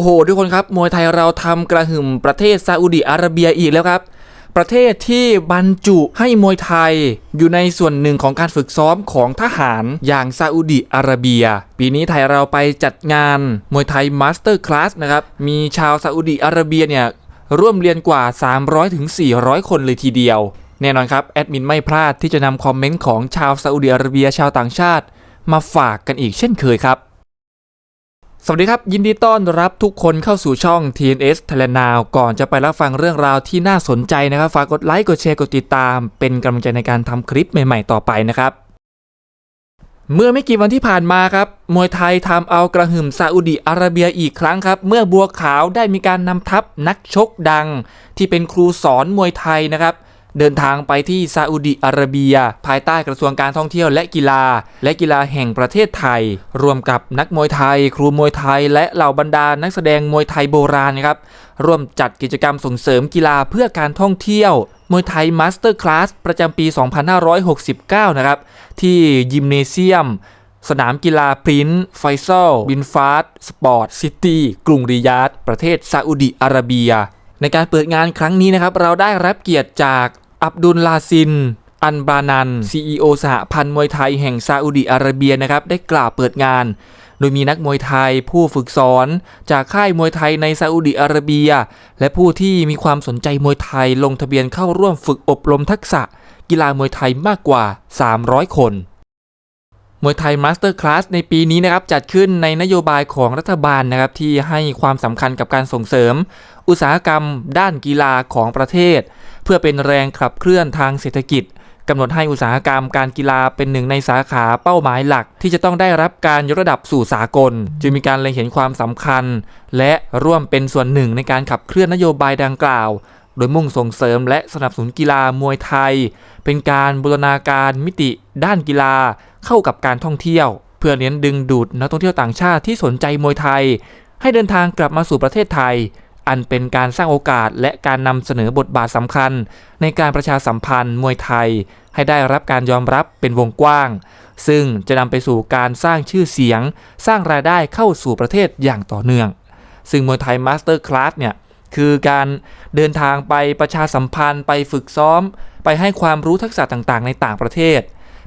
โห ทุกคนครับ มวยไทยเราทำกระหึ่มประเทศซาอุดิอาระเบียอีกแล้วครับ ประเทศที่บรรจุให้มวยไทย อยู่ในส่วนหนึ่งของการฝึกซ้อมของทหารอย่างซาอุดิอาระเบีย ปีนี้ไทยเราไปจัดงานมวยไทยมาสเตอร์คลาสนะครับ มีชาวซาอุดิอาระเบียเนี่ยร่วมเรียนกว่า 300-400ถึง400คนเลยทีเดียว แน่นอนครับ แอดมินไม่พลาดที่จะนำคอมเมนต์ของชาวซาอุดิอาระเบียชาวต่างชาติ มาฝากกันอีกเช่นเคยครับ สวัสดีครับ ยินดีต้อนรับทุกคนเข้าสู่ช่อง TNS Thailand Now ก่อนจะไปรับฟังเรื่องราวที่น่าสนใจนะครับ ฝากกดไลค์กดแชร์กดติดตาม เป็นกำลังใจในการทำคลิปใหม่ ๆ ต่อไปนะครับ เมื่อไม่กี่วันที่ผ่านมาครับ มวยไทยทำเอากระหึ่มซาอุดิอาระเบียอีกครั้งครับ เมื่อบัวขาวได้มีการนำทัพนักชกดัง ที่เป็นครูสอนมวยไทยนะครับ เดินทางไปที่ซาอุดิอาระเบีย ภายใต้กระทรวงการท่องเที่ยวและกีฬา และกีฬาแห่งประเทศไทย รวมกับนักมวยไทย ครูมวยไทย และเหล่าบรรดานักแสดงมวยไทยโบราณครับร่วมจัดกิจกรรมส่งเสริมกีฬาเพื่อการท่องเที่ยวมวยไทยมาสเตอร์คลาสประจำปี 2569 นะครับ ที่ยิมเนเซียม สนามกีฬาพรินซ์ไฟซอล บินฟาสสปอร์ต ซิตี้ กรุงริยาดประเทศซาอุดิอาระเบีย ในการเปิดงานครั้งนี้นะครับ เราได้รับเกียรติจาก อับดุลลาซิน อันบานัน CEO สหพันธ์มวยไทยแห่งซาอุดีอาระเบียนะครับ ได้กล่าวเปิดงาน โดยมีนักมวยไทยผู้ฝึกสอน จากค่ายมวยไทยในซาอุดีอาระเบีย และผู้ที่มีความสนใจมวยไทยลงทะเบียนเข้าร่วมฝึกอบรมทักษะ กีฬามวยไทยมากกว่า 300 คน มวยไทยมาสเตอร์คลาสในปีนี้นะครับจัดขึ้นในนโยบายของรัฐบาลนะครับที่ให้ความสำคัญกับการส่งเสริม อุตสาหกรรม ด้านกีฬาของประเทศ เพื่อเป็นแรงขับเคลื่อนทางเศรษฐกิจกำหนดให้อุตสาหกรรมการกีฬาเป็นหนึ่งในสาขาเป้าหมายหลัก ที่จะต้องได้รับการยกระดับสู่สากล จึงมีการเล็งเห็นความสำคัญ และร่วมเป็นส่วนหนึ่งในการขับเคลื่อนนโยบายดังกล่าว โดยมุ่งส่งเสริมและสนับสนุนกีฬามวยไทย เป็นการบูรณาการมิติ ด้านกีฬา เข้ากับการท่องเที่ยว เพื่อเน้นดึงดูดนักท่องเที่ยวต่างชาติที่สนใจมวยไทย ให้เดินทางกลับมาสู่ประเทศไทย อันเป็นการสร้างโอกาสและการนำเสนอบทบาทสำคัญ ในการประชาสัมพันธ์มวยไทย ให้ได้รับการยอมรับเป็นวงกว้าง ซึ่งจะนำไปสู่การสร้างชื่อเสียง สร้างรายได้เข้าสู่ประเทศอย่างต่อเนื่อง ซึ่งมวยไทยมาสเตอร์คลาสเนี่ยคือการเดินทางไปประชาสัมพันธ์ไปฝึกซ้อม ไปให้ความรู้ทักษะต่างๆ ในต่างประเทศ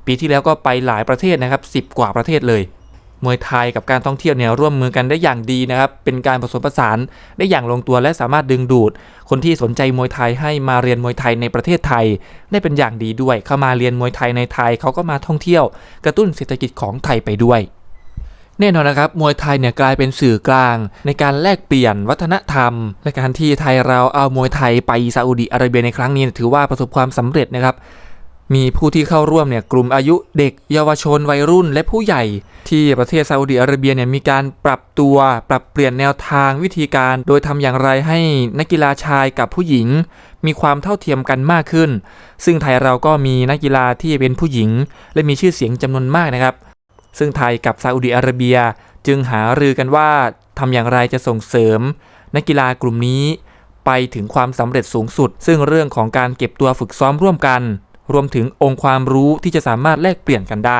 ปีที่แล้วก็ไปหลายประเทศนะครับ 10 กว่าประเทศเลยมวยไทยกับการท่องเที่ยวเนี่ยร่วมมือกันได้อย่างดีนะครับ เป็นการผสมผสานได้อย่างลงตัวและสามารถดึงดูด คนที่สนใจมวยไทยให้มาเรียนมวยไทยในประเทศไทย ได้เป็นอย่างดีด้วย เข้ามาเรียนมวยไทยในไทยเขาก็มาท่องเที่ยว กระตุ้นเศรษฐกิจของไทยไปด้วย แน่นอนนะครับ มวยไทยเนี่ยกลายเป็นสื่อกลาง ในการแลกเปลี่ยนวัฒนธรรม และการที่ไทยเราเอามวยไทยไปซาอุดิอาระเบียในครั้งนี้ถือว่าประสบความสำเร็จนะครับ มีผู้ที่เข้าร่วมเนี่ยกลุ่มอายุเด็ก เยาวชนวัยรุ่น และผู้ใหญ่ ที่ประเทศซาอุดิอาระเบียเนี่ยมีการปรับตัวปรับเปลี่ยนแนวทางวิธีการ โดยทำอย่างไรให้นักกีฬาชายกับผู้หญิง มีความเท่าเทียมกันมากขึ้น ซึ่งไทยเราก็มีนักกีฬาที่เป็นผู้หญิง และมีชื่อเสียงจำนวนมากนะครับ ซึ่งไทยกับซาอุดิอาระเบียจึงหารือกันว่าทำอย่างไรจะส่งเสริม นักกีฬากลุ่มนี้ไปถึงความสำเร็จสูงสุด ซึ่งเรื่องของการเก็บตัวฝึกซ้อมร่วมกัน รวมถึงองค์ความรู้ที่จะสามารถแลกเปลี่ยนกันได้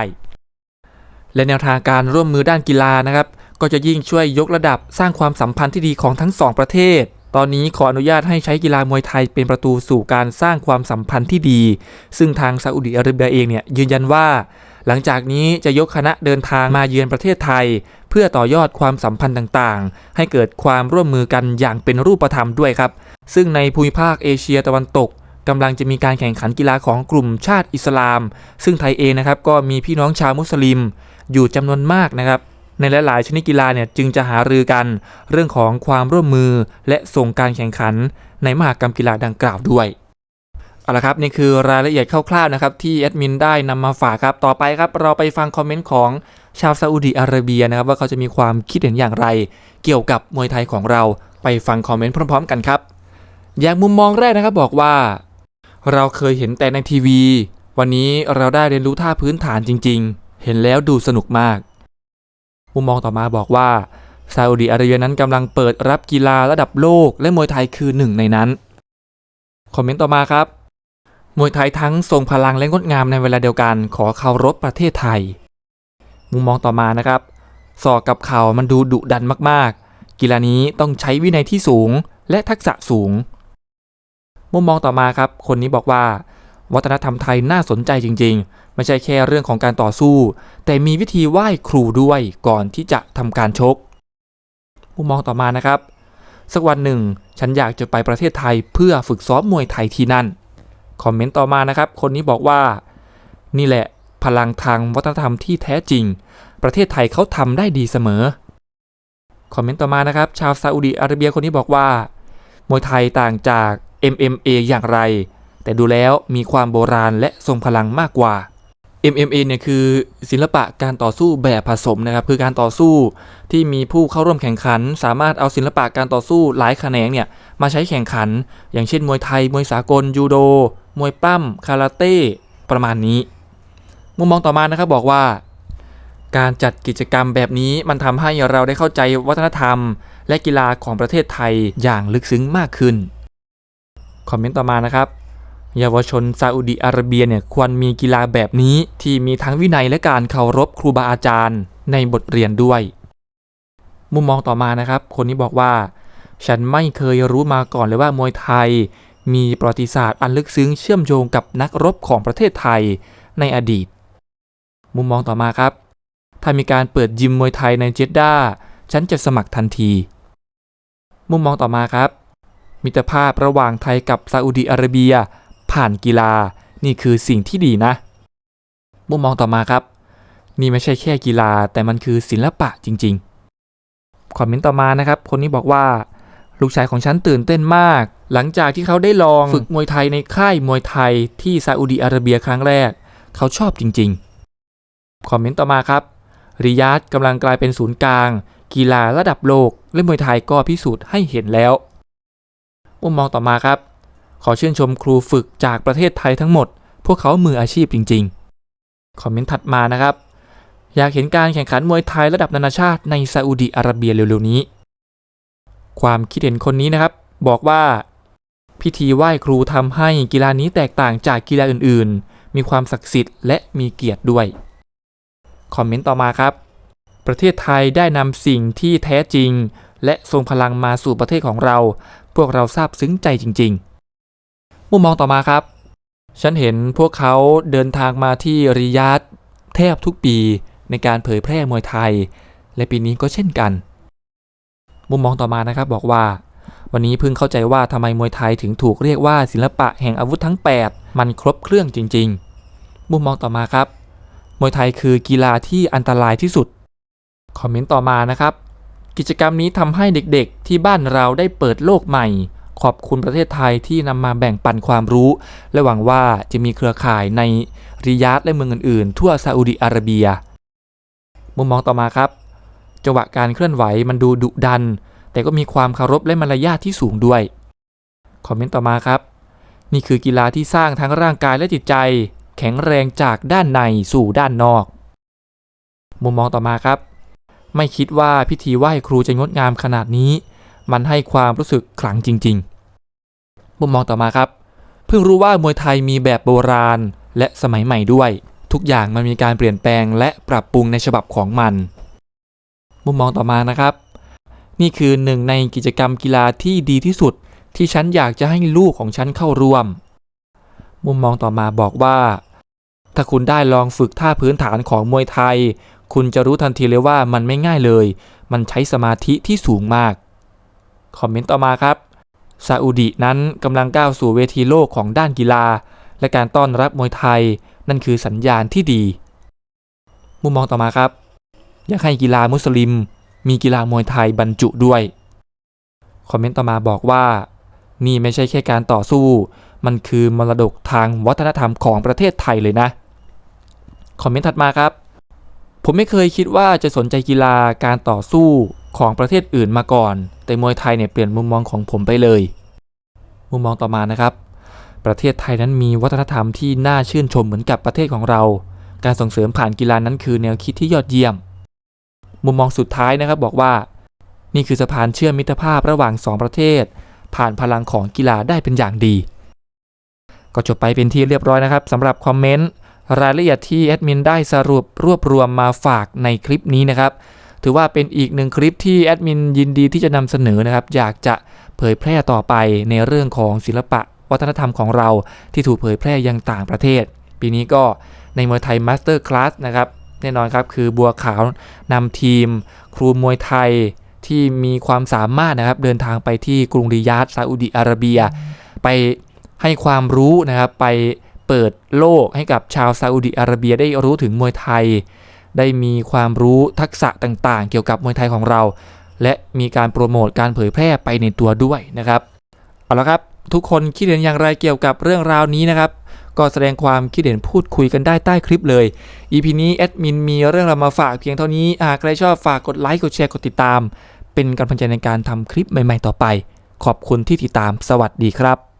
และแนวทางการร่วมมือด้านกีฬานะครับ ก็จะยิ่งช่วยยกระดับสร้างความสัมพันธ์ที่ดีของทั้งสองประเทศ ตอนนี้ขออนุญาตให้ใช้กีฬามวยไทยเป็นประตูสู่การสร้างความสัมพันธ์ที่ดี ซึ่งทางซาอุดิอาระเบียเองเนี่ยยืนยันว่า หลังจากนี้จะยกคณะเดินทางมาเยือนประเทศไทย เพื่อต่อยอดความสัมพันธ์ต่างๆ ให้เกิดความร่วมมือกันอย่างเป็นรูปธรรมด้วยครับ ซึ่งในภูมิภาคเอเชียตะวันตก กำลังจะมีการแข่งขันกีฬาของกลุ่มชาติอิสลาม ซึ่งไทยเองนะครับก็มีพี่น้องชาวมุสลิม อยู่จำนวนมากนะครับในหลาย ๆ ชนิดกีฬาเนี่ยจึงจะหารือกันเรื่องของความร่วมมือและส่งการแข่งขัน ในมหากรรมกีฬาดังกล่าวด้วยเอาละครับนี่คือรายละเอียดคร่าว ๆ นะครับ ที่แอดมินได้นำมาฝากครับต่อไปครับ เราไปฟังคอมเมนต์ของชาวซาอุดิอาระเบียนะครับ ว่าเขาจะมีความคิดเห็นอย่างไร เกี่ยวกับมวยไทยของเราไปฟังคอมเมนต์พร้อม ๆ กันครับ อย่างมุมมองแรกนะครับบอกว่า เราเคยเห็นแต่ในทีวี วันนี้เราได้เรียนรู้ท่าพื้นฐานจริง ๆ เห็นแล้วดูสนุกมากมุมมองต่อมาบอกว่าซาอุดิอาระเบียนั้นกำลังเปิดรับกีฬาระดับโลกและมวยไทยคือหนึ่งในนั้น คอมเมนต์ต่อมาครับ มวยไทยทั้งทรงพลังและงดงามในเวลาเดียวกันขอเคารพประเทศไทย มุมมองต่อมานะครับศอกกับเข่ามันดูดุดันมากๆ กีฬานี้ต้องใช้วินัยที่สูงและทักษะสูง มุมมองต่อมาครับ คนนี้บอกว่า วัฒนธรรมไทยน่าสนใจจริง ๆ ไม่ใช่แค่เรื่องของการต่อสู้ แต่มีวิธีไหว้ครูด้วยก่อนที่จะทำการชก มุมมองต่อมานะครับ สักวันหนึ่ง ฉันอยากจะไปประเทศไทยเพื่อฝึกซ้อมมวยไทยที่นั่น คอมเมนต์ต่อมานะครับ คนนี้บอกว่า นี่แหละ พลังทางวัฒนธรรมที่แท้จริง ประเทศไทยเขาทำได้ดีเสมอ คอมเมนต์ต่อมานะครับ ชาวซาอุดีอาระเบียคนนี้บอกว่ามวยไทยต่างจาก MMA อย่างไร แต่ดูแล้วมีความโบราณและทรงพลังมากกว่า MMA เนี่ยคือศิลปะการต่อสู้แบบผสมนะครับคือการต่อสู้ที่มีผู้เข้าร่วมแข่งขัน สามารถเอาศิลปะการต่อสู้หลายแขนงเนี่ยมาใช้แข่งขัน อย่างเช่นมวยไทย มวยสากลยูโด มวยปั้มคาราเต้ประมาณนี้ มุมมองต่อมานะครับบอกว่า การจัดกิจกรรมแบบนี้มันทำให้เราได้เข้าใจวัฒนธรรม และกีฬาของประเทศไทยอย่างลึกซึ้งมากขึ้น คอมเมนต์ต่อมานะครับ เยาวชนซาอุดีอาระเบียเนี่ยควรมีกีฬาแบบนี้ที่มีทั้งวินัยและการเคารพครูบาอาจารย์ในบทเรียนด้วย มุมมองต่อมานะครับ คนนี้บอกว่า ฉันไม่เคยรู้มาก่อนเลยว่ามวยไทย มีประวัติศาสตร์อันลึกซึ้งเชื่อมโยงกับนักรบของประเทศไทยในอดีต มุมมองต่อมาครับ ถ้ามีการเปิดยิมมวยไทยในเจดดาฉันจะสมัครทันที มุมมองต่อมาครับ มิตรภาพระหว่างไทยกับซาอุดีอาระเบีย ผ่านกีฬา นี่คือสิ่งที่ดีนะ มุมมองต่อมาครับ นี่ไม่ใช่แค่กีฬาแต่มันคือศิลปะจริงๆคอมเมนต์ต่อมานะครับ คนนี้บอกว่า ลูกชายของฉันตื่นเต้นมาก หลังจากที่เขาได้ลองฝึกมวยไทยในค่ายมวยไทยที่ซาอุดีอาระเบียครั้งแรก เขาชอบจริงๆคอมเมนต์ต่อมาครับริยาดกำลังกลายเป็นศูนย์กลาง กีฬาระดับโลกและมวยไทยก็พิสูจน์ให้เห็นแล้ว มุมมองต่อมาครับ ขอชื่นชมครูฝึกจากประเทศไทยทั้งหมด พวกเขามืออาชีพจริง ๆ คอมเมนต์ถัดมานะครับ อยากเห็นการแข่งขันมวยไทยระดับนานาชาติในซาอุดีอาระเบียเร็วๆนี้ ความคิดเห็นคนนี้นะครับ บอกว่า พิธีไหว้ครูทำให้กีฬานี้แตกต่างจากกีฬาอื่นๆ มีความศักดิ์สิทธิ์และมีเกียรติด้วย คอมเมนต์ต่อมาครับ ประเทศไทยได้นำสิ่งที่แท้จริงและทรงพลังมาสู่ประเทศของเรา พวกเราซาบซึ้งใจจริง ๆ มุมมองต่อมาครับ ฉันเห็นพวกเขาเดินทางมาที่ริยาดแทบทุกปีในการเผยแพร่มวยไทย และปีนี้ก็เช่นกัน มุมมองต่อมานะครับบอกว่า วันนี้เพิ่งเข้าใจว่าทำไมมวยไทยถึงถูกเรียกว่าศิลปะแห่งอาวุธทั้ง 8 มันครบเครื่องจริง ๆ มุมมองต่อมาครับ มวยไทยคือกีฬาที่อันตรายที่สุด คอมเมนต์ต่อมานะครับ กิจกรรมนี้ทำให้เด็กๆ ที่บ้านเราได้เปิดโลกใหม่ ขอบคุณประเทศไทยที่นำมาแบ่งปันความรู้ และหวังว่าจะมีเครือข่ายในริยาดและเมืองอื่นๆ ทั่วซาอุดิอาระเบีย มุมมองต่อมาครับ จังหวะการเคลื่อนไหวมันดูดุดัน แต่ก็มีความเคารพและมารยาทที่สูงด้วย คอมเมนต์ต่อมาครับ นี่คือกีฬาที่สร้างทั้งร่างกายและจิตใจ แข็งแรงจากด้านในสู่ด้านนอก มุมมองต่อมาครับ ไม่คิดว่าพิธีไหว้ครูจะงดงามขนาดนี้ มันให้ความรู้สึกขลังจริงๆ มุมมองต่อมาครับ เพิ่งรู้ว่ามวยไทยมีแบบโบราณและสมัยใหม่ด้วย ทุกอย่างมันมีการเปลี่ยนแปลงและปรับปรุงในฉบับของมัน มุมมองต่อมานะครับ นี่คือหนึ่งในกิจกรรมกีฬาที่ดีที่สุด ที่ฉันอยากจะให้ลูกของฉันเข้าร่วม มุมมองต่อมาบอกว่า ถ้าคุณได้ลองฝึกท่าพื้นฐานของมวยไทย คุณจะรู้ทันทีเลยว่ามันไม่ง่ายเลย มันใช้สมาธิที่สูงมาก คอมเมนต์ต่อมาครับ ซาอุดีนั้นกำลังก้าวสู่เวทีโลกของด้านกีฬา และการต้อนรับมวยไทย นั่นคือสัญญาณที่ดี มุมมองต่อมาครับ อยากให้กีฬามุสลิม มีกีฬามวยไทยบรรจุด้วย คอมเมนต์ต่อมาบอกว่า นี่ไม่ใช่แค่การต่อสู้ มันคือมรดกทางวัฒนธรรมของประเทศไทยเลยนะ คอมเมนต์ถัดมาครับ ผมไม่เคยคิดว่าจะสนใจกีฬาการต่อสู้ของประเทศอื่นมาก่อน แต่มวยไทยเนี่ยเปลี่ยนมุมมองของผมไปเลย มุมมองต่อมานะครับ ประเทศไทยนั้นมีวัฒนธรรมที่น่าชื่นชมเหมือนกับประเทศของเรา การส่งเสริมผ่านกีฬานั้นคือแนวคิดที่ยอดเยี่ยม มุมมองสุดท้ายนะครับบอกว่า นี่คือสะพานเชื่อมมิตรภาพระหว่างสองประเทศ ผ่านพลังของกีฬาได้เป็นอย่างดี ก็จบไปเป็นที่เรียบร้อยนะครับสำหรับคอมเมนต์ รายละเอียดที่แอดมินได้สรุปรวบรวมมาฝากในคลิปนี้นะครับ ถือว่าเป็นอีกหนึ่งคลิปที่แอดมินยินดีที่จะนำเสนอนะครับ อยากจะเผยแพร่ต่อไปในเรื่องของศิลปะ วัฒนธรรมของเราที่ถูกเผยแพร่ยังต่างประเทศ ปีนี้ก็ในมวยไทยมาสเตอร์คลาสนะครับแน่นอนครับคือบัวขาวนำทีม ครูมวยไทยที่มีความสามารถนะครับ เดินทางไปที่กรุงริยาดซาอุดิอาระเบีย ไปให้ความรู้นะครับไป เปิดโลกให้กับชาวซาอุดิอาระเบียได้รู้ถึงมวยไทย ได้มีความรู้ทักษะต่างๆ เกี่ยวกับมวยไทยของเรา และมีการโปรโมทการเผยแพร่ไปในตัวด้วยนะครับเอาละครับทุกคนคิดเห็นอย่างไรเกี่ยวกับเรื่องราวนี้นะครับ ก็แสดงความคิดเห็นพูดคุยกันได้ใต้คลิปเลย EP นี้แอดมินมีเรื่องราวมาฝากเพียงเท่านี้หากใครชอบฝากกดไลค์กดแชร์กดติดตาม เป็นกำลังใจในการทำคลิปใหม่ ๆ ต่อไป ขอบคุณที่ติดตามสวัสดีครับ